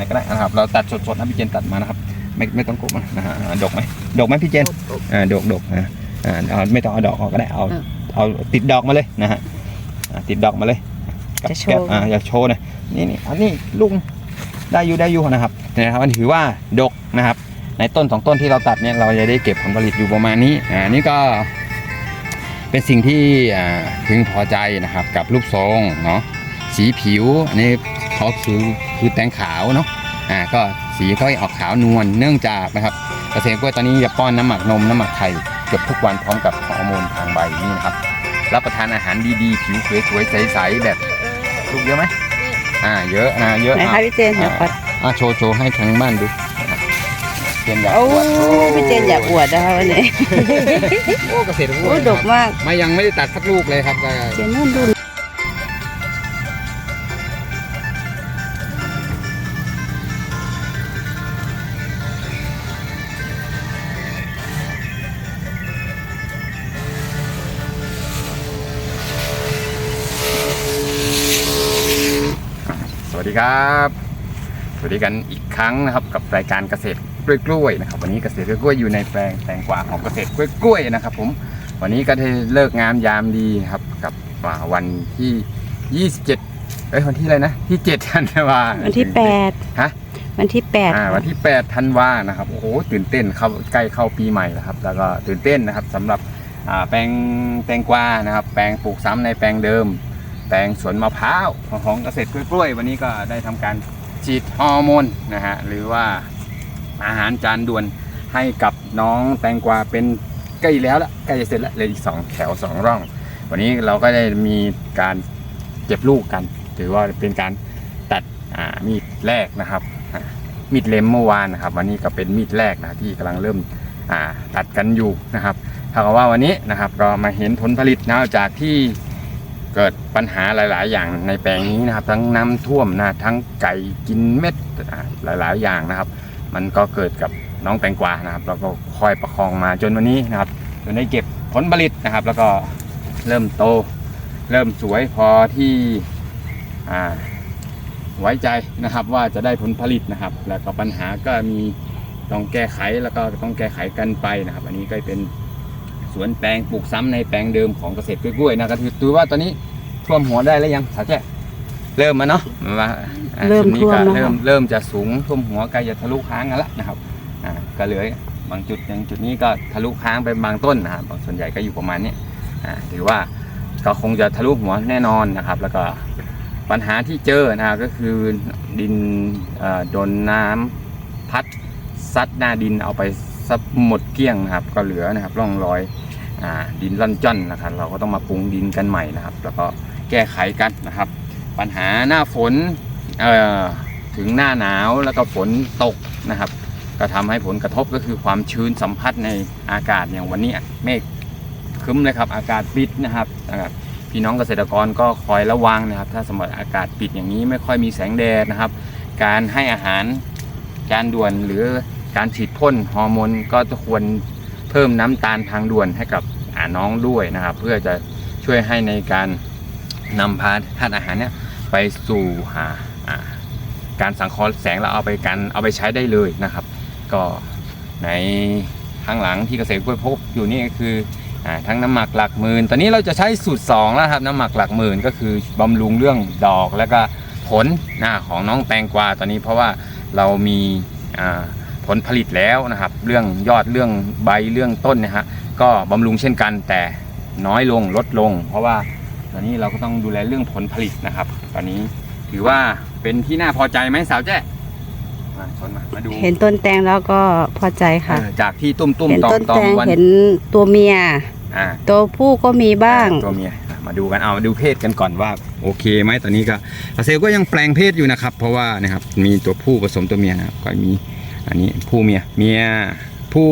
ไหนก็ได้นะครับ เราตัดสดๆนะพี่เจนตัดมานะครับ ไม่ไม่ต้องกบนะฮะอ่าดกไหมดกไหมพี่เจนอ่าดกดกนะอ่าเอาไม่ต้องเอาดอกออกก็ได้เอาเออเอาติดดอกมาเลยนะฮะอ่าติดดอกมาเลยกับจะโชว์ แก้มอ่าอยากโชว์หนะนี่นี่อันนี้ลุงได้อยู่ได้อยู่นะครับเนี่ยนะครับอันนถือว่าดกนะครับ ในต้นสองต้นที่เราตัดเนี่ยเราจะได้เก็บผลผลิตอยู่ประมาณนี้อ่านี่ก็ เป็นสิ่งที่อ่าพึงพอใจนะครับกับรูปทรงเนาะ สีผิวอันนี้เขาคือคือแตงขาวเนาะอ่าก็สีก็ออกขาวนวลเนื่องจากนะครับเกษตรกล้วยตอนนี้จะป้อนน้ำหมักนมน้ำหมักไข่เกือบทุกวันพร้อมกับฮอร์โมนทางใบนี่นะครับรับประทานอาหารดีๆ ผิวสวยๆใสๆแบบลูกเยอะไหมอ่าเยอะนะเยอะไหนอะคะพี่เจนเดี๋ยวขออะโชว์โชว์ให้ทางบ้านดูเจนอยากโอ้อวดโอ้พี่เจนอยากอวดนะคะวันนี้โอ้เกษตรกล้โอ้วยดกมากมายังไม่ได้ตัดสักลูกเลยครับก็เจนนู่นดู ดีครับสวัสดีกันอีกครั้งนะครับกับรายการเกษตรกล้วยๆนะครับ วันนี้เกษตรกล้วยๆอยู่ในแปลงแตงกวาของเกษตรกล้วยๆนะครับ ผมวันนี้ก็ได้เลิกงามยามดีครับกับอ่าวันที่ 27เอ้ยวันที่อะไรนะที่7ธันวาวันที่แปดฮะวันที่แปดอ่าวันที่8ธันวานะครับโอ้โหตื่นเต้นเข้าใกล้เข้าปีใหม่แล้วครับ แล้วก็ตื่นเต้นนะครับสำหรับอ่าแปลงแตงกวานะครับ แปลงปลูกซ้ำในแปลงเดิม แปลงสวนมะพร้าวของเกษตรกล้วยๆวันนี้ก็ได้ทำการฉีดฮอร์โมนนะฮะหรือว่าอาหารจานด่วนให้กับน้องแตงกวาเป็นใกล้แล้วละใกล้จะเสร็จแล้วเลยอีกสองแถวสองร่อง วันนี้เราก็ได้มีการเก็บลูกกันถือว่าเป็นการตัดมีดแรกนะครับมีดเล็มเมื่อวานนะครับ วันนี้ก็เป็นมีดแรกนะที่กำลังเริ่มตัดกันอยู่นะครับถ้ากับว่าวันนี้นะครับก็มาเห็นผลผลิตนะจากที่ เกิดปัญหาหลาย ๆ อย่างในแปลงนี้นะครับ ทั้งน้ำท่วมนะทั้งไก่กินเม็ดหลาย ๆ อย่างนะครับ มันก็เกิดกับน้องแตงกวานะครับเราก็คอยประคองมาจนวันนี้นะครับจนได้เก็บผลผลิตนะครับ แล้วก็เริ่มโต เริ่มสวยพอที่ไว้ใจนะครับว่าจะได้ผลผลิตนะครับ แล้วก็ปัญหาก็มีต้องแก้ไขแล้วก็ต้องแก้ไขกันไปนะครับ อันนี้ก็เป็น สวนแปลงปลูกซ้ำในแปลงเดิมของเกษตรกล้วยๆนะครับถือว่าตอนนี้ท่วมหัวได้แล้วยังสาวแจ้เริ่มมาเนาะมาอ่าเริ่มจุดนี้ท่วมก็แล้วเริ่มค่ะเริ่มจะสูงท่วมหัวใกล้จะทะลุค้างกันแล้วนะครับอ่าก็เหลือบางจุดอย่างจุดนี้ก็ทะลุค้างไปบางต้นนะครับส่วนใหญ่ก็อยู่ประมาณเนี้ยอ่าถือว่าก็คงจะทะลุหัวแน่นอนนะครับ แล้วก็ปัญหาที่เจอนะครับก็คือดินเอ่อโดนน้ำพัดซัดหน้าดินเอาไป ซับหมดเกลี้ยงนะครับก็เหลือนะครับร่องรอยอดินร่อนจ้อนนะครับเราก็ต้องมาปรุงดินกันใหม่นะครับ แล้วก็แก้ไขกันนะครับ ปัญหาหน้าฝนเอ่อถึงหน้าหนาวแล้วก็ฝนตกนะครับ ก็ทำให้ผลกระทบก็คือความชื้นสัมผัสในอากาศอย่างวันนี้เมฆคึ้มเลยครับอากาศปิดนะครับนะครับพี่น้องเกษตรกรก็คอยระวังนะครับ ถ้าสมมติอากาศปิดอย่างนี้ไม่ค่อยมีแสงแดดนะครับ การให้อาหารจานด่วนหรือ การฉีดพ่นฮอร์โมนก็จะควรเพิ่มน้ำตาลทางด่วนให้กับน้องด้วยนะครับ เพื่อจะช่วยให้ในการนำพาธาตุอาหารเนี่ยไปสู่หาการสังเคราะห์แสงแล้วเอาไปกันเอาไปใช้ได้เลยนะครับ ก็ในข้างหลังที่เกษตรกล้วยพบอยู่นี่ก็คืออทั้งน้ำหมักหลักหมื่น ตอนนี้เราจะใช้สูตร 2 แล้วครับน้ำหมักหลักหมื่นก็คือบำรุงเรื่องดอกแล้วก็ผลของน้องแตงกวาตอนนี้เพราะว่าเรามีอ่า ลผลิตแล้วนะครับ เรื่องยอดเรื่องใบเรื่องต้นนะฮะก็บำรุงเช่นกันแต่น้อยลงลดลง เพราะว่าตอนนี้เราก็ต้องดูแลเรื่องผลผลิตนะครับ ตอนนี้ถือว่าเป็นที่น่าพอใจไหมสาวแจ้มาชนมามาดูเห็นต้นแตงแล้วก็พอใจค่ะ เออจากที่ตุ้มตุ้มเห็นตอต้มนตอแตมงวันเห็นตัวเมีย อ่า ตัวผู้ก็มีบ้าง ตัวเมียอะมาดูกันเอามาดูเพศกันก่อนว่าโอเคไหมตอนนี้ก็เกษตรก็ยังแปลงเพศอยู่นะครับ เพราะว่านะครับมีตัวผู้ผสมตัวเมียนะครับก็มี อันนี้ผู้เมียเมียผู้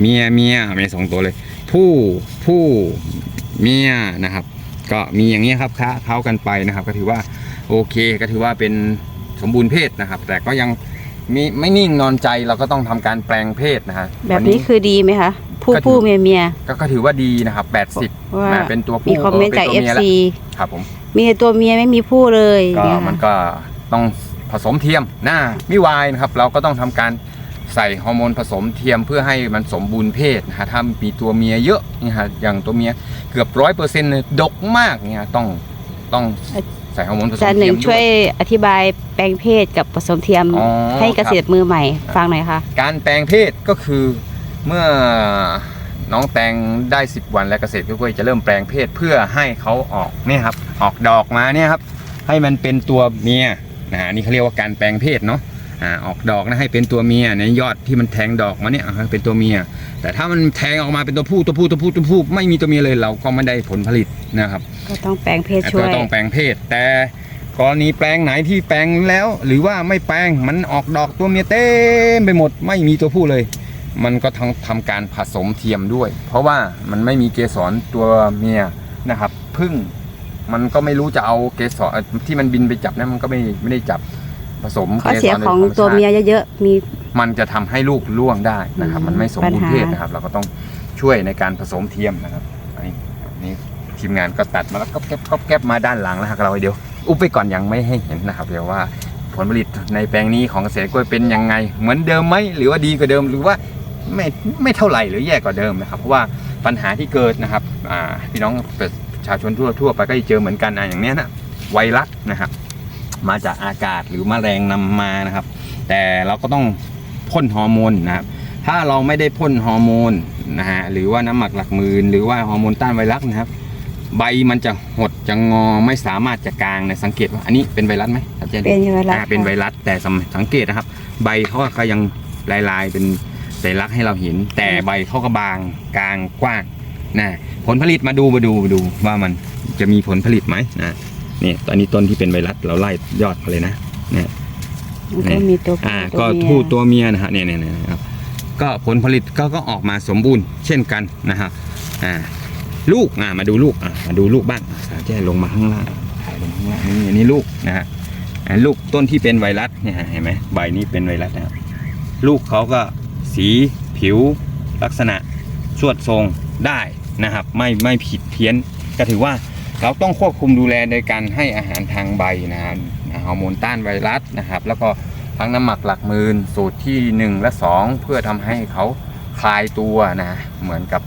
เมียเมียมีสองตัวเลย ผู้ผู้เมียนะครับ ก็มีอย่างนี้ครับค้าเข้ากันไปนะครับ ก็ถือว่าโอเคก็ถือว่าเป็นสมบูรณ์เพศนะครับ แต่ก็ยังมีไม่นิ่งนอนใจเราก็ต้องทำการแปลงเพศนะครับแบบวันี้คือดีไหมคะผู้ก็ถือผู้เมียเมียก็ก็ถือว่าดีนะครับ80ว่านะเป็นตัวผู้มีคอมเมนต์จากป็นตัวมีย FC แล้วครับผมมีแต่ตัวเมียไม่มีผู้เลยก็เนี่ยมันค่ะก็ต้อง ผสมเทียมหน้ามิวายนะครับ เราก็ต้องทำการใส่ฮอร์โมนผสมเทียมเพื่อให้มันสมบูรณ์เพศนะฮะถ้ามีตัวเมียเยอะนี่ฮะอย่างตัวเมียเกือบร้อยเปอร์เซ็นต์เลยดกมากเนี่ยต้องต้องใส่ฮอร์โมนผสมอาจารย์หเทีนึ่ยงมช่ด้ววยยอธิบายแปลงเพศกับผสมเทียมอ๋อให้เกษตรมือใหม่ฟังหน่อยค่ะ การแปลงเพศก็คือเมื่อน้องแตงได้ 10 วันและเกษตรกล้วยจะเริ่มแปลงเพศเพื่อให้เขาออกเนี่ยครับออกดอกมาเนี่ยครับให้มันเป็นตัวเมีย นะฮะอันนี่เขาเรียกว่าการแปลงเพศเนาะอ่าออกดอกนะให้เป็นตัวเมียในยอดที่มันแทงดอกมาเนี่ยอ่าให้เป็นตัวเมีย แต่ถ้ามันแทงออกมาเป็นตัวผู้ตัวผู้ตัวผู้ตัวผู้ไม่มีตัวเมียเลยเราก็ไม่ได้ผลผลิตนะครับก็ต้องแปลงเพศช่วก็ยต้องแปลงเพศ แต่กรณีแปลงไหนที่แปลงแล้ว หรือว่าไม่แปลงมันออกดอกตัวเมียเต็มไปหมด ไม่มีตัวผู้เลย มันก็ต้องทำการผสมเทียมด้วย เพราะว่ามันไม่มีเกสรตัวเมียนะครับพึ่ง มันก็ไม่รู้จะเอาเกสรที่มันบินไปจับนะมันก็ไม่ไม่ได้จับผสมข้อเสียกสรโดของธรรชาตัวเมียเยอะๆมี มันจะทำให้ลูกล่วงได้นะครับอืมมันไม่สมบูรปัญณ์หาเพศนะครับ เราก็ต้องช่วยในการผสมเทียมนะครับอันนี้อันนี้ทีมงานก็ตัดมาแล้วก็แก๊บก็แก๊บมาด้านหลังแล้วครับเราเดี๋ยว อุบไปก่อนยังไม่ให้เห็นนะครับ เดี๋ยวว่าผลผลิตในแปลงนี้ของเกษตรกล้วยเป็นยังไง เหมือนเดิมไหมหรือว่าดีกว่าเดิมหรือว่าไม่ไม่เท่าไหร่หรือแย่กว่าเดิมนะครับ เพราะว่าปัญหาที่เกิดนะครับอ่าพี่น้องประ ชาชนทั่วทั่วไปก็จะเจอเหมือนกันนะอย่างเนี้ยนะไวรัสนะครับ มาจากอากาศหรือมแมลงนำมานะครับ แต่เราก็ต้องพ่นฮอร์โมนนะครับถ้าเราไม่ได้พ่นฮอร์โมนนะฮะหรือว่าน้ำหมักหลักหมื่นหรือว่าฮอร์โมนต้านไวรัสนะครับ ใบมันจะหดจะงอไม่สามารถจะกลางนะสังเกตว่าอันนี้เป็นไวรัสไหมครับเจนเป็นไวรัสอ่าเป็นไวรัสแต่สำสังเกตนะครับ ใบเขาก็ยังลายลายๆเป็นสัญลักษณ์ให้เราเห็น แต่ใบเขาก็บางกลางกว้าง นะผลผลิตมาดูมาดูมาดูว่ามันจะมีผลผลิตไหมนะนี่ตอนนี้ต้นที่เป็นไวรัสเราไล่ยอดมาเลยนะเนี่ยมันก็มีตัวผู้อ่าตัก็วเมียทูตัวเมียนะฮะเนี่ยเนี่ยเนี่ยนะครับก็ผลผลิตก็ก็ออกมาสมบูรณ์เช่นกันนะฮะอ่าลูกอ่ามาดูลูกอ่ามาดูลูกบ้างอ่าสาวแจ้ลงมาข้างล่างถ่ายลงข้างล่างนี่อันนี้ลูกนะฮะอ่าลูกต้นที่เป็นไวรัสเนี่ยฮะเห็นไหมใบนี้เป็นไวรัสนะครับลูกเขาก็สีผิวลักษณะสวดทรงได้ นะครับ ไม่ไม่ผิดเพี้ยนก็ถือว่าเราต้องควบคุมดูแลโดยการให้อาหารทางใบนะฮะฮอร์โมนต้านไวรัสนะครับ แล้วก็ทั้งน้ำหมักหลักหมื่นสูตรที่ 1 และ 2 เพื่อทำให้เขาคลายตัวนะเหมือนกับ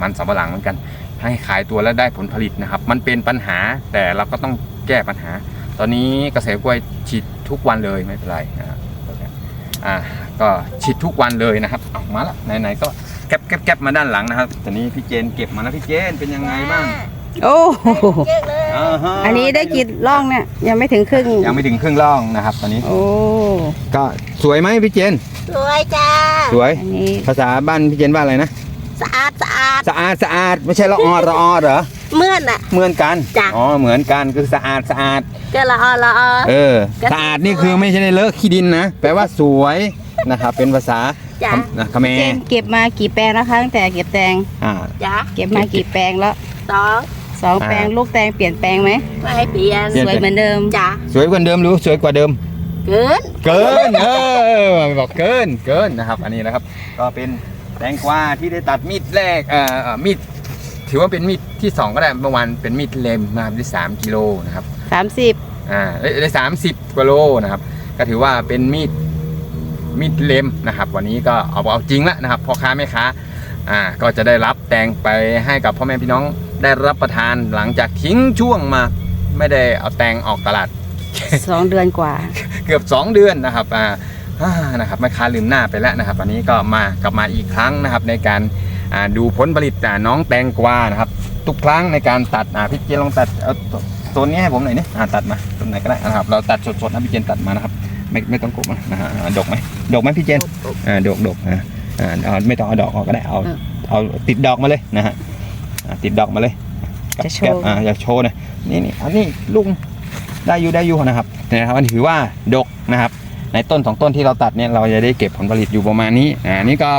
มันสำปะหลังเหมือนกัน ให้คลายตัวและได้ผลผลิตนะครับ มันเป็นปัญหาแต่เราก็ต้องแก้ปัญหา ตอนนี้เกษตรกล้วยฉีดทุกวันเลยไม่เป็นไรนะครับอ่าก็ฉีดทุกวันเลยนะครับเอามาละไหนๆก็ แก็บแก็บแก็บมาด้านหลังนะครับตอนนี้พี่เจนเก็บมาแล้วพี่เจนเป็นยังไงบ้างโอ้โหาฮะอันนี้ได้กี่ร่องเนี่ยยังไม่ถึงครึ่ง ยังไม่ถึงครึ่งล่องนะครับ ตอนนี้โอ้ก็สวยไหมพี่เจน สวยจ้า สวย อันนี้ภาษาบ้านพี่เจนว่าอะไรนะสะอาดสะอาด สะอาดสะอาดไม่ใช่ละออละออเหรอเมื่อนอะ เหมือนกันจ้ะ อ๋อเหมือนกันคือสะอาดสะอาด ก็ละออละออ เออก็สะอาดนี่คือไม่ใช่เลอะขี้ดินนะแปลว่าสวยนะครับเป็นภาษา จ้ะนะคาเมเจนเก็บมากี่แปลงแล้วคะตั้งแต่เก็บแตงอ่า จ้าเก็บมากี่แปลงแล้วสองสองอ่า แปลงลูกแตงเปลี่ยนแปลงไหมไม่ให้เปลี่ยนเปลี่สวยเหมือนเดิมจ้าสวยกว่าเดิมหรือสวยกว่าเดิม เกิน เกินเออบอกเกินเกินนะครับ อันนี้นะครับ ก็เป็นแตงกวาที่ได้ตัดมีดแรกเอ่อเอ่อมีดถือว่าเป็นมีดที่สองก็ได้เมื่อวานเป็นมีดเล็มนะครับได้สามกิโลนะครับ30อ่าได้ได้สามสิบกว่าโลนะครับ ก็ถือว่าเป็นมีด มีดเล็มนะครับ วันนี้ก็เอาเอาจริงแล้วนะครับพ่อค้าแม่ค้าอ่าก็จะได้รับแตงไปให้กับพ่อแม่พี่น้องได้รับประทานหลังจากทิ้งช่วงมา ไม่ได้เอาแตงออกตลาด2เดือนกว่า เกือบ 2 เดือนนะครับอ่าอ่านะครับแม่ค้าลืมหน้าไปแล้วนะครับวันนี้ก็มากลับมาอีกครั้งนะครับ ในการอ่าดูผลผลิตอ่าน้องแตงกวานะครับ ทุกครั้งในการตัดอ่าพี่เจนลองตัดเอาโซนนี้ให้ผมหน่อยนี่อ่าตัดมาตรงไหนก็ได้นะครับ เราตัดสดๆนะพี่เจนตัดมานะครับ ไม่ไม่ต้องกบนะนะฮะอ่าดกไหมดกไหมพี่เจนอ่าดกดกอ่าอ่าเอาไม่ต้องเอาดอกออกก็ได้เอาเออเอาติดดอกมาเลยนะฮะอ่าติดดอกมาเลยจะโชว์แก๊ปอ่าอยากโชว์หนะนี่นี่อันนี้ลุงได้อยู่ได้อยู่นะครับเนี่ยนะครับมันถือว่าดกนะครับ ในต้นสองต้นที่เราตัดเนี่ยเราจะได้เก็บผลผลิตอยู่ประมาณนี้อ่านี่ก็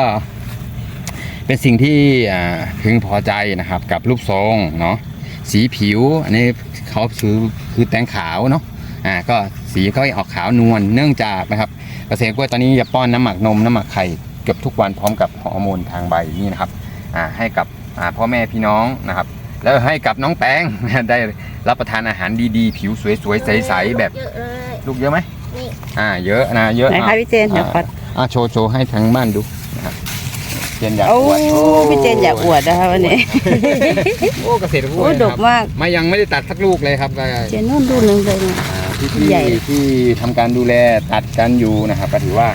เป็นสิ่งที่อ่าพึงพอใจนะครับกับรูปทรงเนาะสีผิว อันนี้เขาคือคือแตงขาวเนาะ อ่าก็สีก็ออกขาวนวลเนื่องจากนะครับเกษตรกล้วยตอนนี้จะป้อนน้ำหมักนมน้ำหมักไข่เกือบทุกวันพร้อมกับฮอร์โมนทางใบนี่นะครับอ่าให้กับอ่าพ่อแม่พี่น้องนะครับ แล้วให้กับน้องแตงได้รับประทานอาหารดีๆ ผิวสวยๆใสๆแบบเยอะเลยลูกเยอะไหมนี่อ่าเยอะนะเยอะไหนอะคะพี่เจนเดี๋ยวขออ่าโชว์โชว์ให้ทางบ้านดูนะครับเจนอยากโอ้อวดพี่เจนอยากอวดนะคะวันนี้โอ้เกษตรกล้โอ้วยดนะกครับมาก ไม่ยังไม่ได้ตัดสักลูกเลยครับก็เจนนู่นดูหนึ่งเลยเนี่ยอ่า พี่ใหญ่ ๆที่ทำการดูแลตัดกันอยู่นะครับก็ถือว่า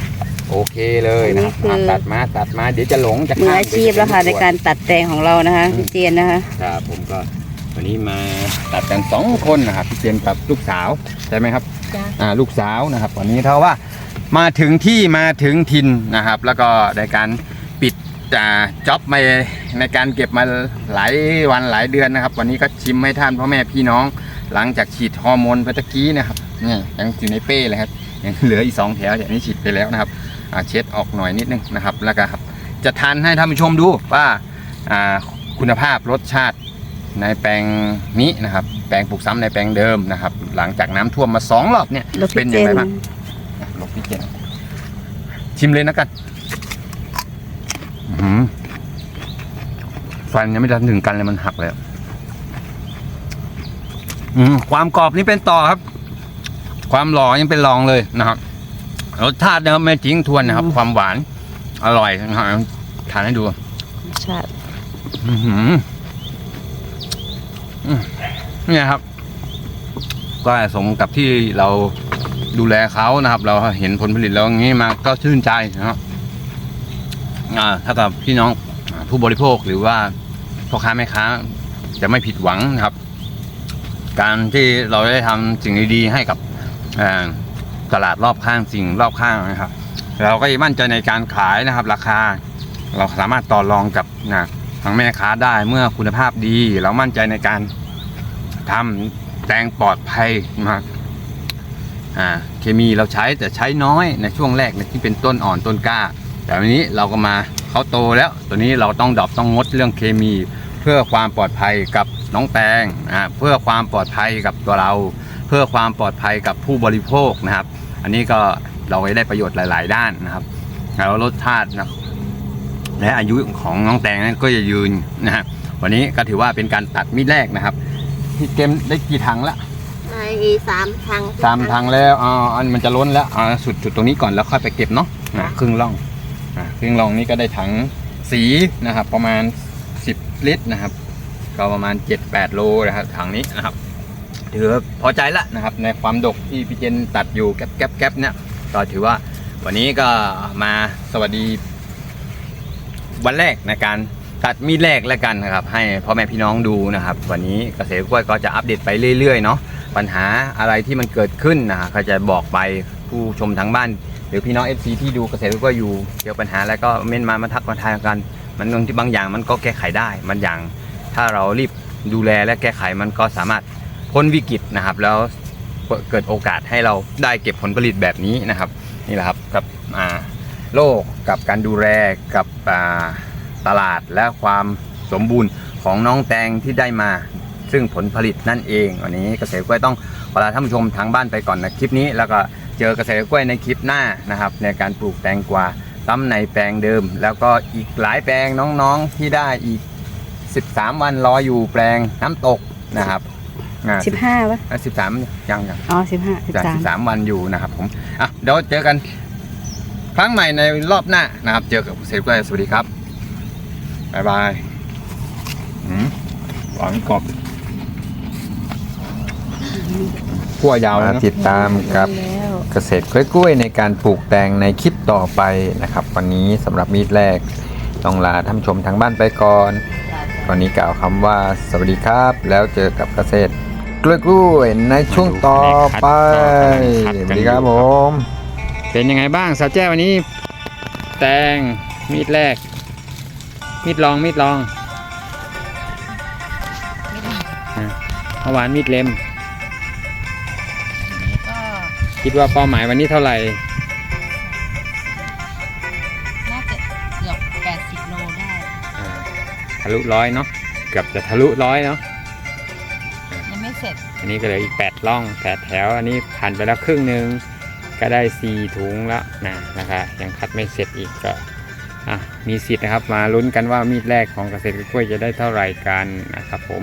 โอเคเลยนะครับอันนี้คือ อะตัดมาตัดมาเดี๋ยวจะหลงจะมือข้ามอาชีพแล้วค่ะในการตัดแตงของเรานะคะพี่เจนนะคะ ครับผมก็วันนี้มาตัดกันสองคนนะครับพี่เจนกับลูกสาวใช่ไหมครับจ้ะ อ่าลูกสาวนะครับวันนี้เท่าว่ามาถึงที่มาถึงทินนะครับ แล้วก็ในการปิดอ่าจ็อบมาในการเก็บมาหลายวันหลายเดือนนะครับ วันนี้ก็ชิมให้ท่านพ่อแม่พี่น้อง หลังจากฉีดฮอร์โมนไปตะกี้นะครับนี่ยังอยู่ในเป้เลยครับยังเหลืออีกสองแถวเดี๋ยวนี้ฉีดไปแล้วนะครับเช็ดออกหน่อยนิดนึงนะครับแล้วก็ครับจะทานให้ท่านผู้ชมดูว่าคุณภาพรสชาติในแปลงนี้นะครับ แปลงปลูกซ้ำในแปลงเดิมนะครับ หลังจากน้ำท่วมมาสองรอบเนี่ยเป็นยังไงบ้างลบพี่เจนชิมเลยนะกันฟันยังไม่ทันถึงกันเลยมันหักเลย อะอืมความกรอบนี่เป็นต่อครับ ความหล่อยังเป็นรองเลยนะครับรสชาตินะครับไม่ทิ้งทวนนะครับ ความหวาน อร่อยนะครับทานให้ดูชาติอือหืออืมเนี่ยครับ ก็สมกับที่เราดูแลเขานะครับ เราเห็นผลผลิตแล้วอย่างนี้มาก็ชื่นใจนะครับอ่าถ้ากับพี่น้องอ่าผู้บริโภคหรือว่าพ่อค้าแม่ค้าจะไม่ผิดหวังนะครับ การที่เราได้ทำสิ่งดีๆให้กับตลาดรอบข้างสิ่งรอบข้างนะครับ เราก็มั่นใจในการขายนะครับ ราคา เราสามารถต่อรองกับนะทางแม่ค้าได้เมื่อคุณภาพดี เรามั่นใจในการทำแตงปลอดภัยนะครับอ่าเคมีเราใช้แต่ใช้น้อยในช่วงแรกในที่เป็นต้นอ่อนต้นกล้า แต่วันนี้เราก็มาเขาโตแล้ว ตัวนี้เราต้องดรอปต้องงดเรื่องเคมี เพื่อความปลอดภัยกับ น้องแตงอ่าเพื่อความปลอดภัยกับตัวเรา เพื่อความปลอดภัยกับผู้บริโภคนะครับ อันนี้ก็เราได้ประโยชน์หลาย ๆ ด้านนะครับแล้วรสชาตินะและอายุของน้องแตงนั้นก็จะยืนนะฮะวันนี้ก็ถือว่าเป็นการตัดมีดแรกนะครับพี่เกมได้กี่ถังละในสามทางสามถังแล้วอ๋ออันมันจะล้นแล้วอ่าสุดจุดตรงนี้ก่อนแล้วค่อยไปเก็บเนาะอ่าครึ่งล่องอ่าครึ่งล่องนี้ก็ได้ถังสีนะครับ ประมาณ 10 ลิตรนะครับ ก็ประมาณ 7-8 โลนะครับถังนี้นะครับถือพอใจละนะครับ ในความดกที่พี่เจนตัดอยู่แก๊บแก๊บแก๊บเนี่ยก็ถือว่าวันนี้ก็มาสวัสดี วันแรกในการตัดมีดแรกแล้วกันนะครับ ให้พ่อแม่พี่น้องดูนะครับ วันนี้เกษตรกล้วยก็จะอัปเดตไปเรื่อยๆเนาะปัญหาอะไรที่มันเกิดขึ้นนะก็จะบอกไปผู้ชมทางบ้าน หรือพี่น้อง FC ที่ดูเกษตรกล้วยอยู่เกี่ยวปัญหาแล้วก็เม้นมามาทักมาทายกัน มันบางที่บางอย่างมันก็แก้ไขได้มันอย่าง ถ้าเรารีบดูแลและแก้ไขมันก็สามารถพ้นวิกฤตนะครับ แล้วเกิดโอกาสให้เราได้เก็บผลผลิตแบบนี้นะครับ นี่แหละครับกับโลกกับการดูแลกับตลาดและความสมบูรณ์ของน้องแตงที่ได้มา ซึ่งผลผลิตนั่นเองวันนี้เกษตรกล้วยต้องขอลาท่านผู้ชมทางบ้านไปก่อนนะคลิปนี้ แล้วก็เจอเกษตรกล้วยในคลิปหน้านะครับ ในการปลูกแตงกวาซ้ำในแปลงเดิม แล้วก็อีกหลายแปลงน้องๆที่ได้อีก 13 วันรออยู่แปลงน้ำตกนะครับอ่าสิบห้าวะสิบสามยังยัง อ๋อสิบห้าสิบจากสาม 13 วันอยู่นะครับผม อะ เดี๋ยวเจอกัน ครั้งใหม่ในรอบหน้านะครับ เจอกับเซฟกล้วยสวัสดีครับ บ๊ายบายอืมหวานกรอบขั้วยาวแล้วมานะ ติดตามกับแล้ว เกษตรกล้วยๆในการปลูกแตงในคลิปต่อไปนะครับ วันนี้สำหรับมีดแรก ต้องลาท่านผู้ชมทางบ้านไปก่อน วันนี้กล่าวคำว่าสวัสดีครับ แล้วเจอกับเกษตรกล้วยๆในช่วงต่อไปสวัสดีครับผม เป็นยังไงบ้างสาวแจ้วันนี้ แตงมีดแรก มีดลองมีดลองอะเมื่อวานมีดเล็มก็คิดว่าเป้าหมายวันนี้เท่าไหร่ะลุร้อยเนาะเกือบจะทะลุร้อยเนาะยังไม่เสร็จ อันนี้ก็เหลยอีกแปดล่องแปดแถว อันนี้ผ่านไปแล้วครึ่งหนึ่งก็ได้สี่ถุงแล้วนะนะครับยังคัดไม่เสร็จอีกก็อะมีสิทธิ์นะครับ มาลุ้นกันว่ามีดแรกของเกษตรกล้วยจะได้เท่าไหร่กันนะครับผม